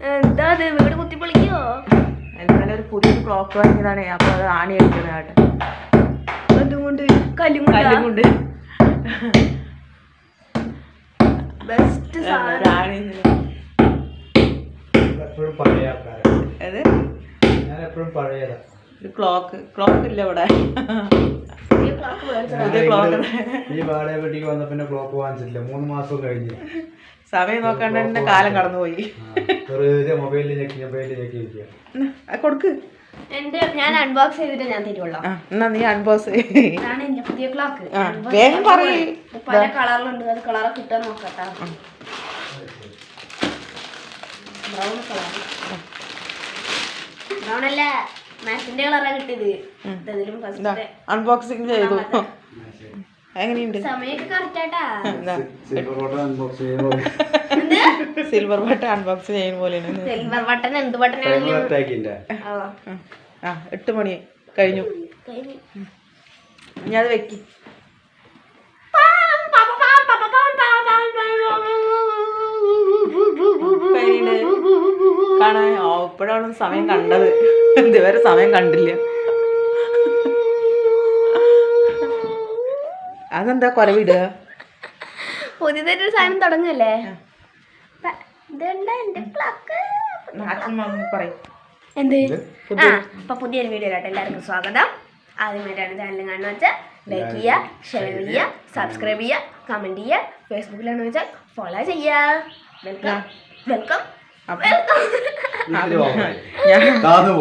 എന്താ അത്? വീട് കുത്തി പൊളിക്കോ എന്നാലും ഒരു പുതിയൊരു ക്ലോക്ക് വാങ്ങിയതാണ്. അപ്പൊ അത് ആണി അടിക്കുന്നതാണ് അതുകൊണ്ട് കല്ലും കല്ലും കൊണ്ട് ബെസ്റ്റ് ആണി എപ്പോഴും പഴയ ആൾക്കാരാണ് അത് ഞാൻ എപ്പോഴും പഴയതാ. ഒരു ക്ലോക്ക് ക്ലോക്ക് ഇല്ല ഇവിടെ. ഈ വാടക വീട്ടിലേക്ക് വന്ന പിന്നെ ക്ലോക്ക് വാങ്ങിച്ചിട്ടില്ല. മൂന്ന് മാസം കഴിഞ്ഞ്. സമയം നോക്കാണ്ട് തന്നെ കാലം കടന്നുപോയി. കൊടുക്ക്. എന്റെ ഞാൻ അൺബോക്സ് ചെയ്തിട്ട് ഞാൻ എന്നാ നീ എന്റെ പുതിയ ക്ലോക്ക് വേഗം പറയേ. പല കളറിലുണ്ട് അത് കളറ് കിട്ടാൻ നോക്കട്ടാ. ബ്രൗൺ കളർ ബ്രൗൺ അല്ല കളറാ കിട്ടിയത്. അൺബോക്സിങ് ചെയ്തു. എങ്ങനെയുണ്ട് സിൽവർ ബോട്ടൺ അൺബോക്സ് ചെയ്യുന്ന പോലെയാണ് സിൽവർ ബട്ടൺ എന്ത് ബട്ടണാണെങ്കിലും അറ്റാക്കിന്റെ ആ, ആ എട്ട് മണി കഴിഞ്ഞു അത് വെക്കി കാണാൻ ഇപ്പോഴാണ് സമയം കണ്ടത് ഇതുവരെ സമയം കണ്ടില്ല അതെന്താ കൊലവിടുക പുതിയതായിട്ടൊരു സാധനം തുടങ്ങല്ലേ? എന്ത്? ആ അപ്പൊ പുതിയൊരു വീഡിയോയിലോട്ട് എല്ലാവർക്കും സ്വാഗതം. ആദ്യമായിട്ടാണ് ചാനൽ കാണുന്ന വെച്ചാൽ ലൈക്ക് ചെയ്യുക ഷെയർ ചെയ്യുക സബ്സ്ക്രൈബ് ചെയ്യുക കമന്റ് ചെയ്യുക. ഫേസ്ബുക്കിലാണെന്ന് വെച്ചാൽ ഫോളോ ചെയ്യുക. Welcome welcome.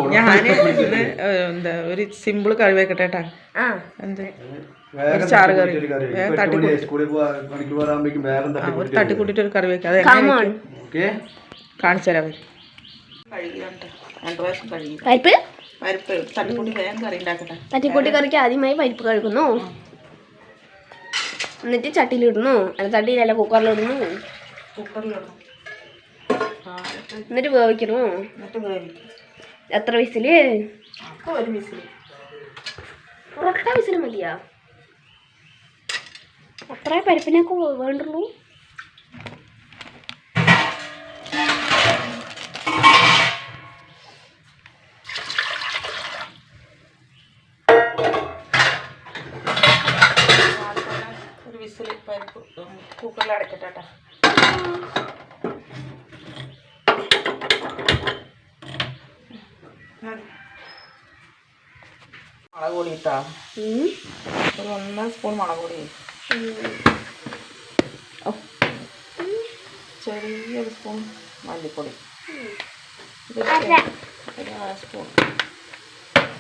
ഞാൻ എന്താ ഒരു സിമ്പിൾ കഴിവ് വെക്കട്ടെ കേട്ടാ ആ. എന്ത്? വേഗം ചാറ് കറി. ഒരു കറി. വേഗം തട്ടിക്കൂട്ടി. തട്ടിക്കൂട്ടിട്ട് ഒരു കറി വെക്കാം. അത് കാണിച്ചു തരാം. പരിപ്പ്? തട്ടിക്കൂട്ടി കറിക്ക് ആദ്യമായി പരിപ്പ് കഴുകുന്നു. എന്നിട്ട് ചട്ടിയിലിടുന്നു അല്ല ചട്ടിയിലല്ല കുക്കറിലിടുന്നു കുക്കറിലിടണം ആ, എന്നിട്ട് വേവിക്കുന്നു. എത്ര വിസിൽ? ഒരു വിസിൽ ഒരൊറ്റ വിസിൽ മതിയാ? അത്രേ പരിപ്പിനൊക്കെ വേണ്ടുള്ളൂ. വിസിൽ പരിപ്പ് കുക്കറിൽ അടക്കട്ടെ കേട്ടോ. മുളക് പൊടി ഇട്ടാ ഒരു ഒന്നര സ്പൂൺ മുളക് പൊടി. ചെറിയൊരു സ്പൂൺ മല്ലിപ്പൊടി. ഒരു സ്പൂൺ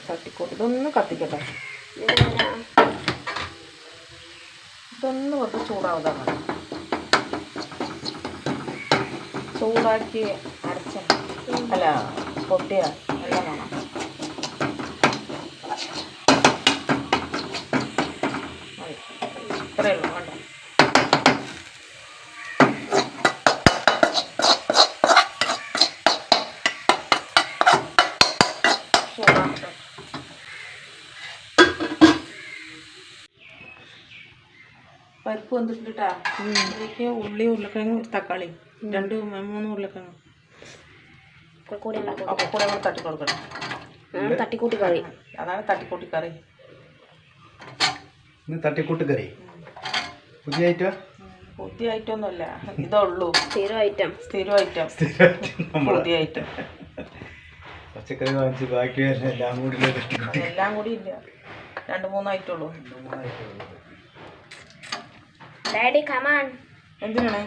തട്ടിക്കോട്ട് ഇതൊന്ന് കത്തിക്കട്ടെ. ഇതൊന്ന് കുറച്ച് ചൂടാവുന്നതാണ് ചൂടാക്കി അരച്ച അല്ല പൊട്ടിയ എല്ലാം വേണം. ഇത്രയേ ഉള്ളൂ ചൂടാക്കട്ടെ പരിപ്പ് വന്നിട്ടാ അതിലേക്ക് ഉള്ളി ഉരുളക്കിഴങ്ങ് തക്കാളി. രണ്ട് മൂന്ന് ഉരുളക്കിഴങ്ങ്. ഒക്കെ കൂടെ കൂടെ തട്ടി കൊടുക്കണം. തട്ടിക്കൂട്ടി കറി. അതാണ് തട്ടിക്കൂട്ടി കറി. തട്ടിക്കൂട്ടി കറി. പുതിയ ഐറ്റം പുതിയ ഐറ്റം ഒന്നുമല്ല. ഇതേ ഉള്ളൂ സ്ഥിരം ഐറ്റം സ്ഥിരം ഐറ്റം പുതിയ ഐറ്റം പച്ചക്കറി വാങ്ങിച്ച് ബാക്കി വരുന്ന എല്ലാം കൂടി എല്ലാം കൂടി ഇല്ല. രണ്ട് മൂന്ന് ഐറ്റം ഉള്ളൂ. ഡാഡി കമാൻ എന്തിനാണ്?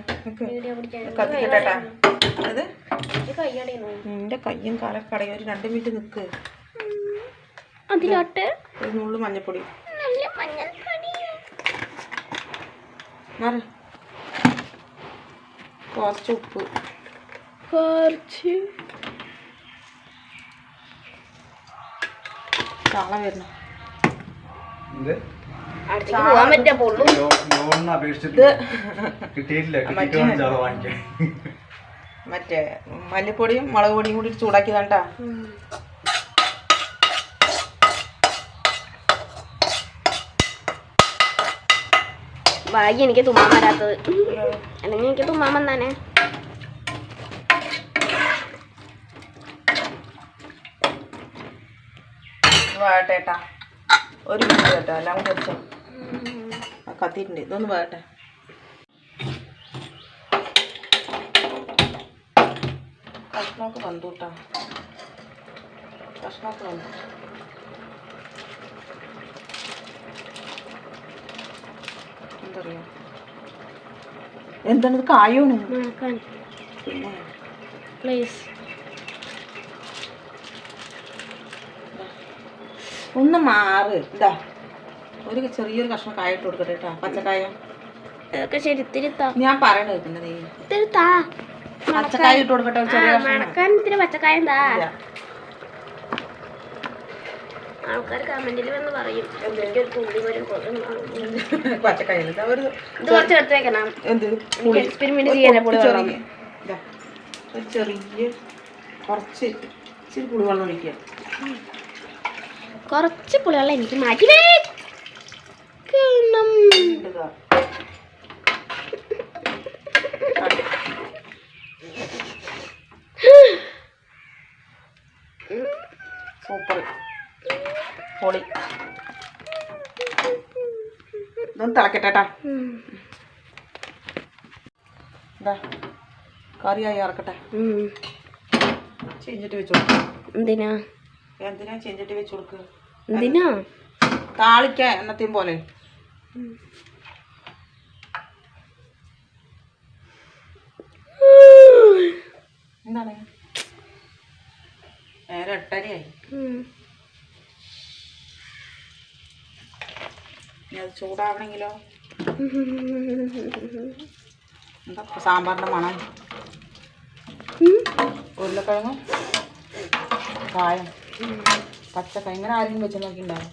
കത്തിക്കട്ടാ അത്? നിന്റെ കയ്യും കാലൊക്കെ കടയും ഒരു രണ്ട് മിനിറ്റ് നിക്ക്. അതിലോട്ട്. ഒരു നുള്ളു മഞ്ഞപ്പൊടി. നല്ല മഞ്ഞൾപ്പൊടി മാറ് കുറച്ച്. ഉപ്പ് കുറച്ച് ചാള വരണം മറ്റേ. മല്ലിപ്പൊടിയും മുളക് പൊടിയും കൂടി ചൂടാക്കിയതാണ്ടാ. ഭാഗ്യം എനിക്ക് തുമ്മാൻ വരാത്തത്. അല്ലെങ്കിൽ എനിക്ക് തുമ്മാൻ വന്നാനേ. വാഴട്ടെ ഒരു മിനിറ്റ് കേട്ടോ എല്ലാം കുറച്ചോ കത്തിയിട്ടുണ്ട്. ഇതൊന്ന് വാഴട്ടെ കഷ്ണമൊക്കെ വന്നു കേട്ടോ. കഷ്ണമൊക്കെ വന്നു. എന്താ പറയാ എന്താണ് ഇത് കായോണ് പ്ലീസ് ഒന്ന് മാറ്. ഇതാ. ഒരു ചെറിയൊരു കഷ്ണം കായ ഇട്ട് കൊടുക്കട്ടെ കേട്ടോ. പച്ചക്കായ. ഞാൻ പറയണ്ട കേൾക്കുന്നത് പച്ചക്കായ ഇട്ട് കൊടുക്കട്ടെ ചെറിയ പച്ചക്കായ ഇത്തിരി പച്ചക്കായം താ ഇല്ല. ആൾക്കാർ കമന്റിൽ വന്ന് പറയും. എന്തെങ്കിലും ഒരു തുള്ളി വരും. ഇതാ കുറച്ച് എടുത്ത് വെക്കണം. എക്സ്പെരിമെന്റ് ചെയ്യാനാ പുളി വെള്ളം ഒരു ചെറിയ കുറച്ച് ഇച്ചിരി പുളിവെള്ളം ഒഴിക്കുക. കുറച്ച് പുളിവെള്ളം എനിക്ക് മാറ്റി വെക്കണം ഇതാ. സൂപ്പർ പൊളി ഇതൊന്ന് കറിയായി ഇറക്കട്ടെ. ചെഞ്ചിട്ട് വെച്ച് എന്തിനാ? എന്തിനാ ചെഞ്ചിട്ട് വെച്ച് കൊടുക്കുക എന്തിനാ? താളിക്ക എന്നത്തെയും പോലെ. എന്താണ്? നേരെ എട്ടരയായി. അത് ചൂടാവണമെങ്കിലോ എന്താ സാമ്പാറിന്റെ മണം. ഉരുളക്കിഴങ്ങും കായം പച്ചക്കായ ഇങ്ങനെ ആരെങ്കിലും വെച്ച് നോക്കിണ്ടാവും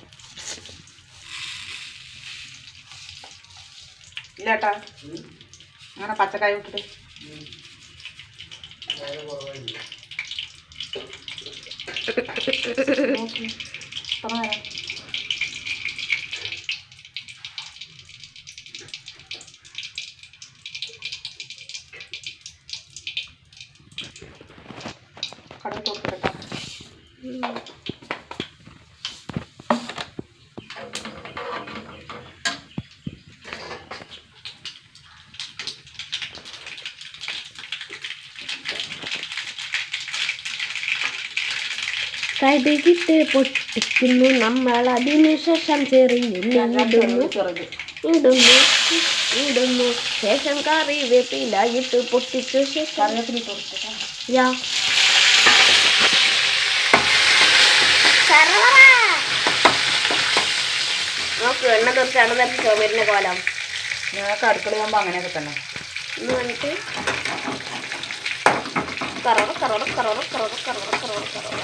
ഇല്ല ഏട്ടാ അങ്ങനെ പച്ചക്കായ വിട്ടിട്ട്. എത്ര നേരം? കടയിൽ കൊടുക്കട്ടെ കടുകിട്ട് പൊട്ടിക്കുന്നു. നമ്മൾ അതിനുശേഷം ചെറിയുള്ളിടുന്നു ചെറുത് ഇടുന്നു. ഇടുന്നു ശേഷം കറി വേപ്പിലായിട്ട് പൊട്ടിച്ചു ശേഷം ഇട്ട് യാ. നോക്ക് എണ്ണ തീർച്ചാണ് തന്നെ ചുമരിന്റെ കോലം. ഞങ്ങൾക്ക് അടുക്കളയാകുമ്പോൾ അങ്ങനെയൊക്കെ തന്നെ. എന്ന് പറഞ്ഞിട്ട് കറവ കറവ കറവ കറവ കറവ കറോട കറോട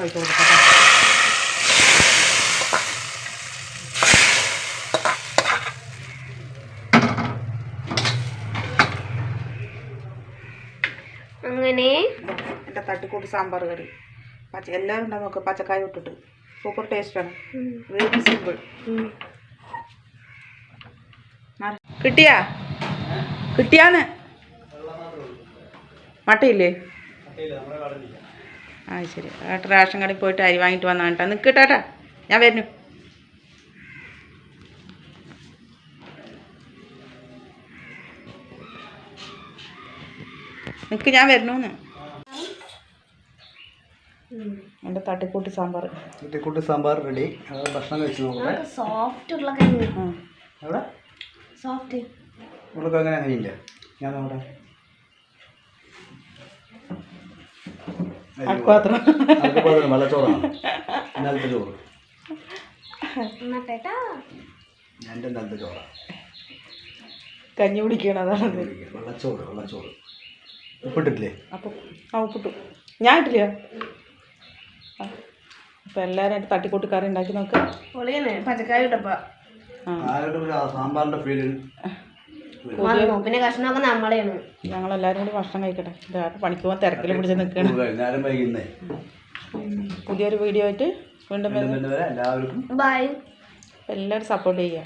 ഒഴിച്ച് കൊടുക്കട്ടെ അങ്ങനെ? എന്റെ തട്ടിക്കൂട്ട് സാമ്പാർ കറി. പച്ച എല്ലാവരും ഉണ്ടാവും നോക്ക് പച്ചക്കായ ഇട്ടിട്ട്. സൂപ്പർ ടേസ്റ്റാണ് ആണ്. Very simple. കിട്ടിയാ? കിട്ടിയാന്ന്? മട്ടയില്ലേ? ആ ശരി ഏട്ടാ റേഷൻ കടയിൽ പോയിട്ട് അരി വാങ്ങിയിട്ട് വന്നാ കേട്ടോ നിൽക്കട്ടാ ഞാൻ വരുന്നു നിൽക്ക് ഞാൻ വരുന്നു എന്റെ തട്ടിക്കൂട്ടി സാമ്പാർ. തട്ടിക്കൂട്ട് സാമ്പാർ റെഡി. ഭക്ഷണം കഴിച്ചു നോക്കട്ടെ. സോഫ്റ്റ് ഉരുളക്കിഴങ്ങ് എവിടെ? സോഫ്റ്റ് അങ്ങനെയില്ല? ഞാൻ നോക്കട്ടെ. വെള്ളച്ചോറാണ് ഇന്നലത്തെ ചോറ്. എന്നിട്ടേട്ടാ എന്റെ ഇന്നലത്തെ ചോറാണ് കഞ്ഞി കുടിക്കണം അതാണ് വെള്ളച്ചോറ് വെള്ളച്ചോറ് ഉപ്പിട്ടിട്ടില്ലേ അപ്പോൾ ആ ഉപ്പിട്ടു ഞാൻ ഇട്ടില്ല. അപ്പം എല്ലാവരും തട്ടിക്കൂട്ടി കറി ഉണ്ടാക്കി നോക്കാം. പച്ചക്കായ ഇട്ടപ്പോ. സാമ്പാറിന്റെ സാമ്പാറിന്റെ ഫീലിൽ വന്നു പിന്നെ കഷ്ണമൊക്കെ നമ്മളെയാണ്. ഞങ്ങളെല്ലാവരും കൂടി ഭക്ഷണം കഴിക്കട്ടെ. ഇതായിട്ട് പണിക്ക് പോകാൻ തിരക്കിൽ പിടിച്ച് നിൽക്കണം പുതിയൊരു വീഡിയോ ആയിട്ട് വീണ്ടും വീണ്ടും എല്ലാവർക്കും ബൈ എല്ലാവരും സപ്പോർട്ട് ചെയ്യുക.